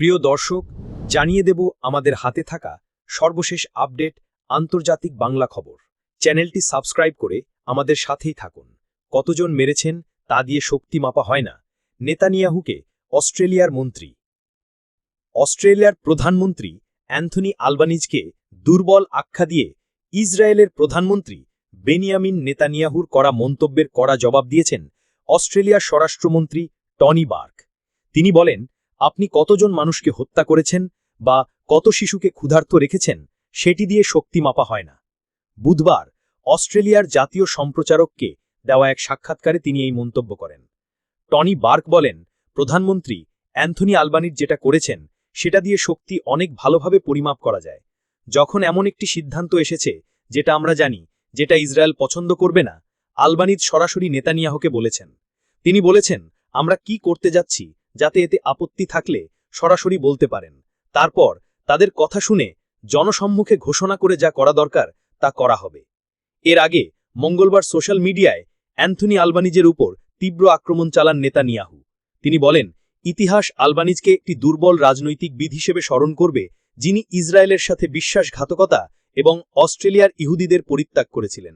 প্রিয় দর্শক, জানিয়ে দেব আমাদের হাতে থাকা সর্বশেষ আপডেট আন্তর্জাতিক বাংলা খবর। চ্যানেলটি সাবস্ক্রাইব করে আমাদের সাথেই থাকুন। কতজন মেরেছেন তা দিয়ে শক্তি মাপা হয় না। নেতানিয়াহুকে অস্ট্রেলিয়ার মন্ত্রী। অস্ট্রেলিয়ার প্রধানমন্ত্রী অ্যান্থনি আলবানিজকে দুর্বল আখ্যা দিয়ে ইসরায়েলের প্রধানমন্ত্রী বেনিয়ামিন নেতানিয়াহুর করা মন্তব্যের কড়া জবাব দিয়েছেন অস্ট্রেলিয়ার স্বরাষ্ট্রমন্ত্রী টনি বার্ক। তিনি বলেন আপনি কতজন মানুষকে হত্যা করেছেন বা কত শিশুকে ক্ষুধার্ত রেখেছেন, সেটি দিয়ে শক্তি মাপা হয় না। বুধবার অস্ট্রেলিয়ার জাতীয় সম্প্রচারককে দেওয়া এক সাক্ষাৎকারে তিনি এই মন্তব্য করেন। টনি বার্ক বলেন, প্রধানমন্ত্রী অ্যান্থনি আলবানির যেটা করেছেন, সেটা দিয়ে শক্তি অনেক ভালোভাবে পরিমাপ করা যায়। যখন এমন একটি সিদ্ধান্ত এসেছে, যেটা আমরা জানি, যেটা ইসরায়েল পছন্দ করবে না আলবানিজ সরাসরি নেতানিয়াহকে বলেছেন। তিনি বলেছেন, আমরা কি করতে যাচ্ছি যাতে এতে আপত্তি থাকলে সরাসরি বলতে পারেন। তারপর তাদের কথা শুনে জনসম্মুখে ঘোষণা করে যা করা দরকার তা করা হবে। এর আগে মঙ্গলবার সোশ্যাল মিডিয়ায় অ্যান্থনি আলবানিজের উপর তীব্র আক্রমণ চালান নেতা নিয়াহু তিনি বলেন, ইতিহাস আলবানিজকে একটি দুর্বল রাজনৈতিক বিধ হিসেবে স্মরণ করবে যিনি ইসরায়েলের সাথে বিশ্বাসঘাতকতা এবং অস্ট্রেলিয়ার ইহুদিদের পরিত্যাগ করেছিলেন।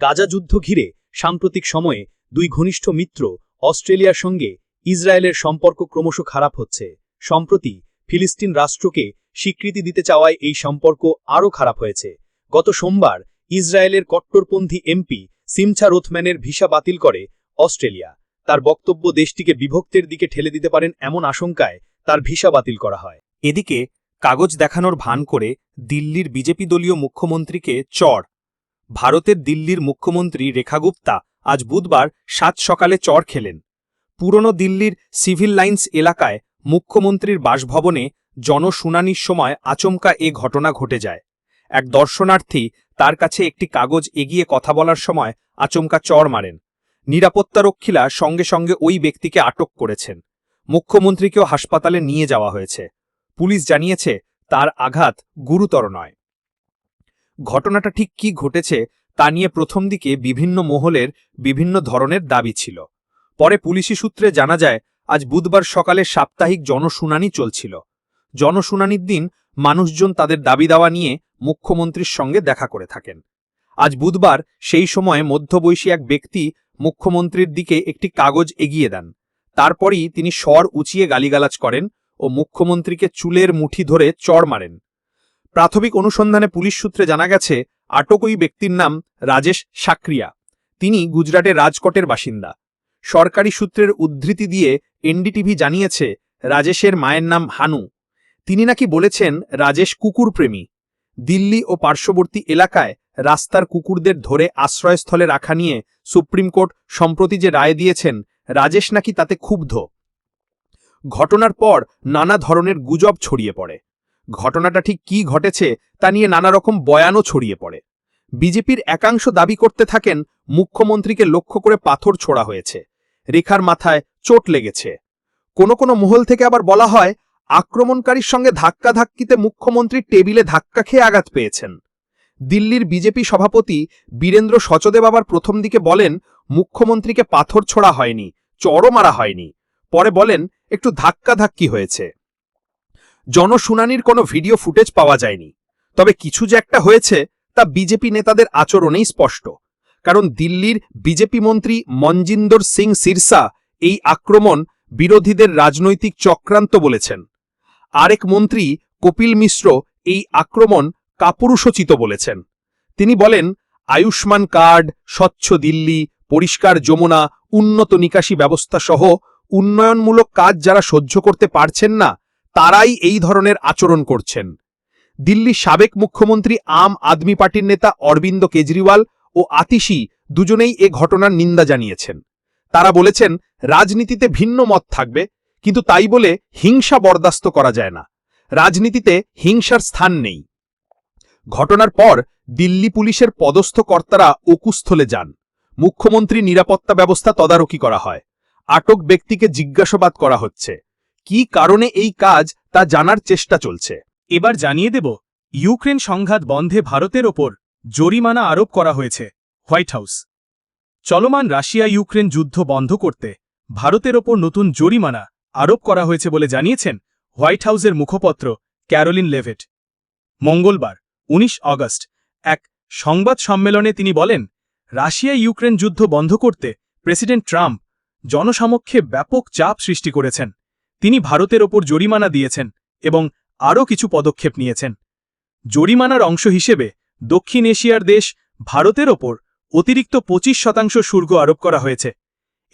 গাজা যুদ্ধ ঘিরে সাম্প্রতিক সময়ে দুই ঘনিষ্ঠ মিত্র অস্ট্রেলিয়ার সঙ্গে ইসরায়েলের সম্পর্ক ক্রমশ খারাপ হচ্ছে। সম্প্রতি ফিলিস্তিন রাষ্ট্রকে স্বীকৃতি দিতে চাওয়ায় এই সম্পর্ক আরও খারাপ হয়েছে। গত সোমবার ইসরায়েলের কট্টরপন্থী এমপি সিমছা রোথম্যানের ভিসা বাতিল করে অস্ট্রেলিয়া। তার বক্তব্য দেশটিকে বিভক্তের দিকে ঠেলে দিতে পারেন এমন আশঙ্কায় তার ভিসা বাতিল করা হয়। এদিকে কাগজ দেখানোর ভান করে দিল্লির বিজেপি দলীয় মুখ্যমন্ত্রীকে চড় ভারতের দিল্লির মুখ্যমন্ত্রী রেখা গুপ্তা আজ বুধবার সাত সকালে চড় খেলেন। পুরনো দিল্লির সিভিল লাইন্স এলাকায় মুখ্যমন্ত্রীর বাসভবনে জনশুনানির সময় আচমকা এ ঘটনা ঘটে যায়। এক দর্শনার্থী তার কাছে একটি কাগজ এগিয়ে কথা বলার সময় আচমকা চর মারেন। নিরাপত্তারক্ষীরা সঙ্গে সঙ্গে ওই ব্যক্তিকে আটক করেছেন। মুখ্যমন্ত্রীকেও হাসপাতালে নিয়ে যাওয়া হয়েছে। পুলিশ জানিয়েছে, তার আঘাত গুরুতর নয়। ঘটনাটা ঠিক কি ঘটেছে তা নিয়ে প্রথম দিকে বিভিন্ন মহলের বিভিন্ন ধরনের দাবি ছিল। পরে পুলিশি সূত্রে জানা যায়, আজ বুধবার সকালে সাপ্তাহিক জনশুনানি চলছিল। জনশুনানির দিন মানুষজন তাদের দাবি দাওয়া নিয়ে মুখ্যমন্ত্রীর সঙ্গে দেখা করে থাকেন। আজ বুধবার সেই সময় মধ্যবয়সী এক ব্যক্তি মুখ্যমন্ত্রীর দিকে একটি কাগজ এগিয়ে দেন। তারপরই তিনি স্বর উঁচিয়ে গালিগালাজ করেন ও মুখ্যমন্ত্রীকে চুলের মুঠি ধরে চড় মারেন। প্রাথমিক অনুসন্ধানে পুলিশ সূত্রে জানা গেছে, আটক ওই ব্যক্তির নাম রাজেশ সাকরিয়া। তিনি গুজরাটের রাজকোটের বাসিন্দা। সরকারি সূত্রের উদ্ধৃতি দিয়ে এনডিটিভি জানিয়েছে, রাজেশের মায়ের নাম হানু। তিনি নাকি বলেছেন, রাজেশ কুকুরপ্রেমী। দিল্লি ও পার্শ্ববর্তী এলাকায় রাস্তার কুকুরদের ধরে আশ্রয়স্থলে রাখা নিয়ে সুপ্রিম কোর্ট সম্প্রতি যে রায় দিয়েছেন, রাজেশ নাকি তাতে ক্ষুব্ধ। ঘটনার পর নানা ধরনের গুজব ছড়িয়ে পড়ে। ঘটনাটা ঠিক কি ঘটেছে, তা নিয়ে নানা রকম বয়ানও ছড়িয়ে পড়ে। বিজেপির একাংশ দাবি করতে থাকেন, মুখ্যমন্ত্রীকে লক্ষ্য করে পাথর ছোড়া হয়েছে। রেখার মাথায় চোট লেগেছে। কোনো কোনো মহল থেকে আবার বলা হয়, আক্রমণকারীর সঙ্গে ধাক্কাধাক্কিতে মুখ্যমন্ত্রী টেবিলে ধাক্কা খেয়ে আঘাত পেয়েছেন। দিল্লির বিজেপি সভাপতি বীরেন্দ্র সচদেব আবার প্রথম দিকে বলেন, মুখ্যমন্ত্রীকে পাথর ছোড়া হয়নি চড়ও মারা হয়নি। পরে বলেন, একটু ধাক্কাধাক্কি হয়েছে। জনশুনানির কোনো ভিডিও ফুটেজ পাওয়া যায়নি। তবে কিছু যে একটা হয়েছে, তা বিজেপি নেতাদের আচরণেই স্পষ্ট। কারণ দিল্লির বিজেপি মন্ত্রী মনজিন্দর সিং সিরসা এই আক্রমণ বিরোধীদের রাজনৈতিক চক্রান্ত বলেছেন। আরেক মন্ত্রী কপিল মিশ্র এই আক্রমণ কাপুরুষোচিত বলেছেন। তিনি বলেন, আয়ুষ্মান কার্ড, স্বচ্ছ দিল্লি, পরিষ্কার যমুনা, উন্নত নিকাশি ব্যবস্থা সহ উন্নয়নমূলক কাজ যারা সহ্য করতে পারছেন না, তারাই এই ধরনের আচরণ করছেন। দিল্লির সাবেক মুখ্যমন্ত্রী আম আদমি পার্টির নেতা অরবিন্দ কেজরিওয়াল ও আতিশি দুজনেই এ ঘটনার নিন্দা জানিয়েছেন। তারা বলেছেন, রাজনীতিতে ভিন্ন মত থাকবে, কিন্তু তাই বলে হিংসা বরদাস্ত করা যায় না। রাজনীতিতে হিংসার স্থান নেই। ঘটনার পর দিল্লি পুলিশের পদস্থ কর্তারা অকুস্থলে যান। মুখ্যমন্ত্রী নিরাপত্তা ব্যবস্থা তদারকি করা হয়। আটক ব্যক্তিকে জিজ্ঞাসাবাদ করা হচ্ছে। কি কারণে এই কাজ, তা জানার চেষ্টা চলছে। এবার জানিয়ে দেব, ইউক্রেন সংঘাত বন্ধে ভারতের ওপর জরিমানা আরোপ করা হয়েছে। White House. চলমান রাশিয়া ইউক্রেন যুদ্ধ বন্ধ করতে ভারতের ওপর নতুন জরিমানা আরোপ করা হয়েছে বলে জানিয়েছেন হোয়াইট হাউসের মুখপত্র ক্যারোলিন লেভেট। মঙ্গলবার ১৯ অগস্ট এক সংবাদ সম্মেলনে তিনি বলেন রাশিয়া ইউক্রেন যুদ্ধ বন্ধ করতে প্রেসিডেন্ট ট্রাম্প জনসমক্ষে ব্যাপক চাপ সৃষ্টি করেছেন। তিনি ভারতের ওপর জরিমানা দিয়েছেন এবং আরও কিছু পদক্ষেপ নিয়েছেন। জরিমানার অংশ হিসেবে দক্ষিণ এশিয়ার দেশ ভারতের ওপর অতিরিক্ত পঁচিশ শতাংশ শুল্ক আরোপ করা হয়েছে।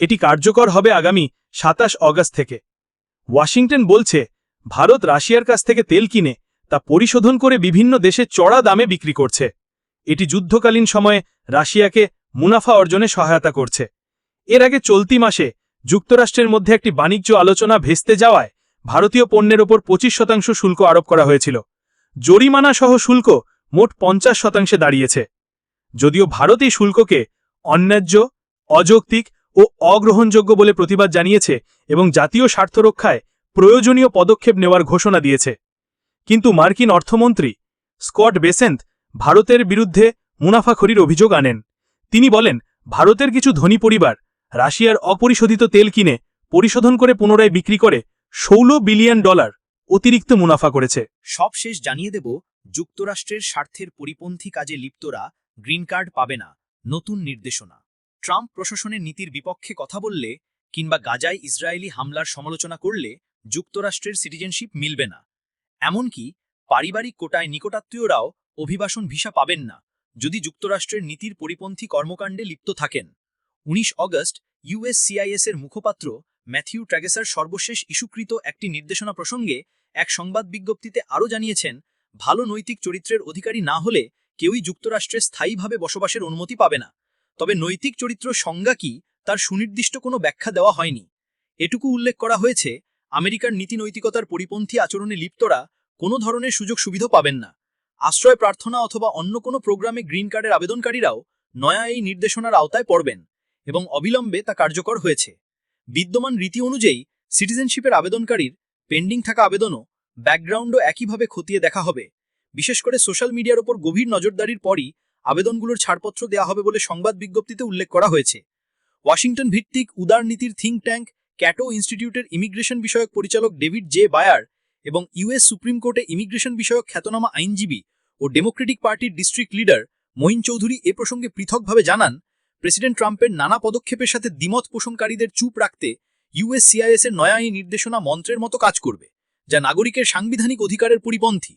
এটি কার্যকর হবে আগামী সাতাশ অগস্ট থেকে। ওয়াশিংটন বলছে, ভারত রাশিয়ার কাছ থেকে তেল কিনে তা পরিশোধন করে বিভিন্ন দেশে চড়া দামে বিক্রি করছে। এটি যুদ্ধকালীন সময়ে রাশিয়াকে মুনাফা অর্জনে সহায়তা করছে। এর আগে চলতি মাসে যুক্তরাষ্ট্রের মধ্যে একটি বাণিজ্য আলোচনা ভেস্তে যাওয়ায় ভারতীয় পণ্যের ওপর পঁচিশ শতাংশ শুল্ক আরোপ করা হয়েছিল। জরিমানা সহ শুল্ক মোট পঞ্চাশ শতাংশে দাঁড়িয়েছে। যদিও ভারত এই শুল্ককে অন্যায্য, অযৌক্তিক ও অগ্রহণযোগ্য বলে প্রতিবাদ জানিয়েছে এবং জাতীয় স্বার্থ রক্ষায় প্রয়োজনীয় পদক্ষেপ নেওয়ার ঘোষণা দিয়েছে। কিন্তু মার্কিন অর্থমন্ত্রী স্কট বেসেন্ট ভারতের বিরুদ্ধে মুনাফাখরির অভিযোগ আনেন। তিনি বলেন, ভারতের কিছু ধনী পরিবার রাশিয়ার অপরিশোধিত তেল কিনে পরিশোধন করে পুনরায় বিক্রি করে ষোলো বিলিয়ন ডলার অতিরিক্ত মুনাফা করেছে। সবশেষ জানিয়ে দেব যুক্তরাষ্ট্রের স্বার্থের পরিপন্থী কাজে লিপ্তরা গ্রিন কার্ড পাবে না, নতুন নির্দেশনা। ট্রাম্প প্রশাসনের নীতির বিপক্ষে কথা বললে কিংবা গাজায় ইসরায়েলি হামলার সমালোচনা করলে যুক্তরাষ্ট্রের সিটিজেনশিপ মিলবে না। এমনকি পারিবারিক কোটায় নিকটাত্মীয়রাও অভিবাসন ভিসা পাবেন না, যদি যুক্তরাষ্ট্রের নীতির পরিপন্থী কর্মকাণ্ডে লিপ্ত থাকেন। ১৯ অগস্ট ইউএসসিআইএস এর মুখপাত্র ম্যাথিউ ট্র্যাগেসার সর্বশেষ ইস্যুকৃত একটি নির্দেশনা প্রসঙ্গে এক সংবাদ বিজ্ঞপ্তিতে আরও জানিয়েছেন ভালো নৈতিক চরিত্রের অধিকারী না হলে কেউই যুক্তরাষ্ট্রে স্থায়ীভাবে বসবাসের অনুমতি পাবে না। তবে নৈতিক চরিত্র সংজ্ঞা কি, তার সুনির্দিষ্ট কোনো ব্যাখ্যা দেওয়া হয়নি। এটুকু উল্লেখ করা হয়েছে, আমেরিকার নীতি নৈতিকতার পরিপন্থী আচরণে লিপ্তরা কোনো ধরনের সুযোগ সুবিধা পাবেন না। আশ্রয় প্রার্থনা অথবা অন্য কোনো প্রোগ্রামে গ্রিন কার্ডের আবেদনকারীরাও নয়া এই নির্দেশনার আওতায় পড়বেন এবং অবিলম্বে তা কার্যকর হয়েছে। বিদ্যমান রীতি অনুযায়ী সিটিজেনশিপের আবেদনকারীর পেন্ডিং থাকা আবেদনও ব্যাকগ্রাউন্ডও একইভাবে খতিয়ে দেখা হবে। বিশেষ করে সোশ্যাল মিডিয়ার ওপর গভীর নজরদারির পরই আবেদনগুলোর ছাড়পত্র দেওয়া হবে বলে সংবাদ বিজ্ঞপ্তিতে উল্লেখ করা হয়েছে। ওয়াশিংটন ভিত্তিক উদারনীতির থিঙ্ক ট্যাঙ্ক, ক্যাটো ইনস্টিটিউটের ইমিগ্রেশন বিষয়ক পরিচালক ডেভিড জে বায়ার এবং ইউএস সুপ্রিম কোর্টে ইমিগ্রেশন বিষয়ক খ্যাতনামা আইনজীবী ও ডেমোক্রেটিক পার্টির ডিস্ট্রিক্ট লিডার মহিন চৌধুরী এ প্রসঙ্গে পৃথকভাবে জানান, প্রেসিডেন্ট ট্রাম্পের নানা পদক্ষেপের সাথে দ্বিমত পোষণকারীদের চুপ রাখতে ইউএসসিআইএস এর নয়া এই নির্দেশনা মন্ত্রের মতো কাজ করবে। যা নাগরিকের সাংবিধানিক অধিকারের পরিপন্থী।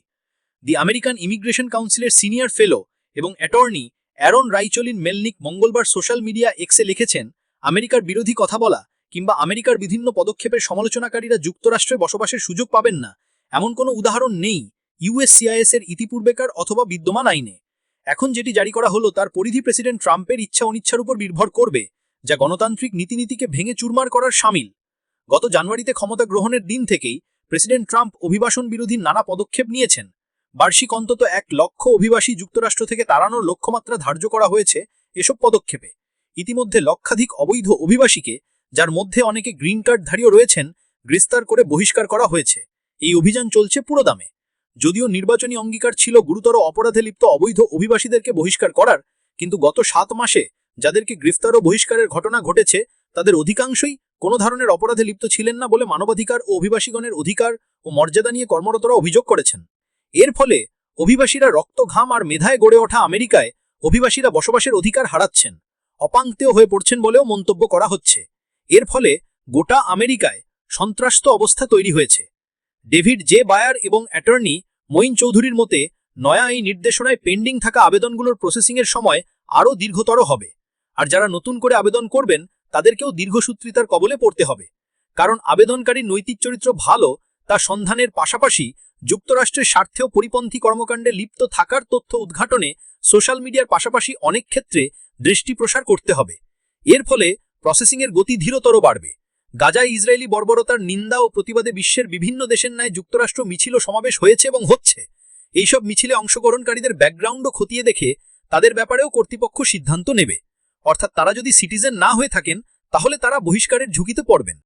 দি আমেরিকান ইমিগ্রেশন কাউন্সিলের সিনিয়র ফেলো এবং অ্যাটর্নি অ্যারন রাইচলিন মেলনিক মঙ্গলবার সোশ্যাল মিডিয়া এক্সে লিখেছেন, আমেরিকার বিরোধী কথা বলা কিংবা আমেরিকার বিভিন্ন পদক্ষেপের সমালোচনাকারীরা যুক্তরাষ্ট্রে বসবাসের সুযোগ পাবেন না, এমন কোনো উদাহরণ নেই ইউএসসিআইএস এর ইতিপূর্বেকার অথবা বিদ্যমান আইনে। এখন যেটি জারি করা হলো তার পরিধি প্রেসিডেন্ট ট্রাম্পের ইচ্ছা অনিচ্ছার উপর নির্ভর করবে, যা গণতান্ত্রিক নীতিনীতিকে ভেঙে চুরমার করার সামিল। গত জানুয়ারিতে ক্ষমতা গ্রহণের দিন থেকেই প্রেসিডেন্ট ট্রাম্প অভিবাসন বিরোধী নানা পদক্ষেপ নিয়েছেন। বার্ষিক অন্তত এক লক্ষ অভিবাসী যুক্তরাষ্ট্র থেকে তাড়ানোর লক্ষ্যমাত্রা ধার্য করা হয়েছে এসব পদক্ষেপে। ইতিমধ্যে লক্ষাধিক অবৈধ অভিবাসীকে, যার মধ্যে অনেকে গ্রিন কার্ডধারীও রয়েছেন গ্রেস্তার করে বহিষ্কার করা হয়েছে। এই অভিযান চলছে পুরো দামে। যদিও নির্বাচনী অঙ্গীকার ছিল গুরুতর অপরাধে লিপ্ত অবৈধ অভিবাসীদেরকে বহিষ্কার করার, কিন্তু গত সাত মাসে যাদেরকে গ্রেফতার ও বহিষ্কারের ঘটনা ঘটেছে, তাদের অধিকাংশই কোনো ধরনের অপরাধে লিপ্ত ছিলেন না বলে মানবাধিকার ও অভিবাসীগণের অধিকার ও মর্যাদা নিয়ে কর্মরতরা অভিযোগ করেছেন। এর ফলে অভিবাসীরা রক্ত, ঘাম আর মেধায় গড়ে ওঠা আমেরিকায় অভিবাসীরা বসবাসের অধিকার হারাচ্ছেন অপাঙ্ক্তেয় হয়ে পড়ছেন বলেও মন্তব্য করা হচ্ছে। এর ফলে গোটা আমেরিকায় সন্ত্রাস্ত অবস্থা তৈরি হয়েছে। ডেভিড জে বায়ার এবং অ্যাটর্নি মঈন চৌধুরীর মতে, নয়া এই নির্দেশনায় পেন্ডিং থাকা আবেদনগুলোর প্রসেসিংয়ের সময় আরও দীর্ঘতর হবে। আর যারা নতুন করে আবেদন করবেন তাদেরকেও দীর্ঘসূত্রিতার কবলে পড়তে হবে। কারণ আবেদনকারীর নৈতিক চরিত্র ভালো, তা সন্ধানের পাশাপাশি যুক্তরাষ্ট্রের স্বার্থেও পরিপন্থী কর্মকাণ্ডে লিপ্ত থাকার তথ্য উদ্ঘাটনে সোশ্যাল মিডিয়ার পাশাপাশি অনেক ক্ষেত্রে দৃষ্টি প্রসার করতে হবে। এর ফলে প্রসেসিংয়ের গতি ধীরতর বাড়বে। গাজায় ইসরায়েলি বর্বরতার নিন্দা ও প্রতিবাদে বিশ্বের বিভিন্ন দেশের ন্যায় যুক্তরাষ্ট্র মিছিল সমাবেশ হয়েছে এবং হচ্ছে। এইসব মিছিলে অংশগ্রহণকারীদের ব্যাকগ্রাউন্ডও খতিয়ে দেখে তাদের ব্যাপারেও কর্তৃপক্ষ সিদ্ধান্ত নেবে। অর্থাৎ তারা যদি সিটিজেন না হয়ে থাকেন তাহলে তারা বহিষ্কারের ঝুঁকিতে পড়বেন।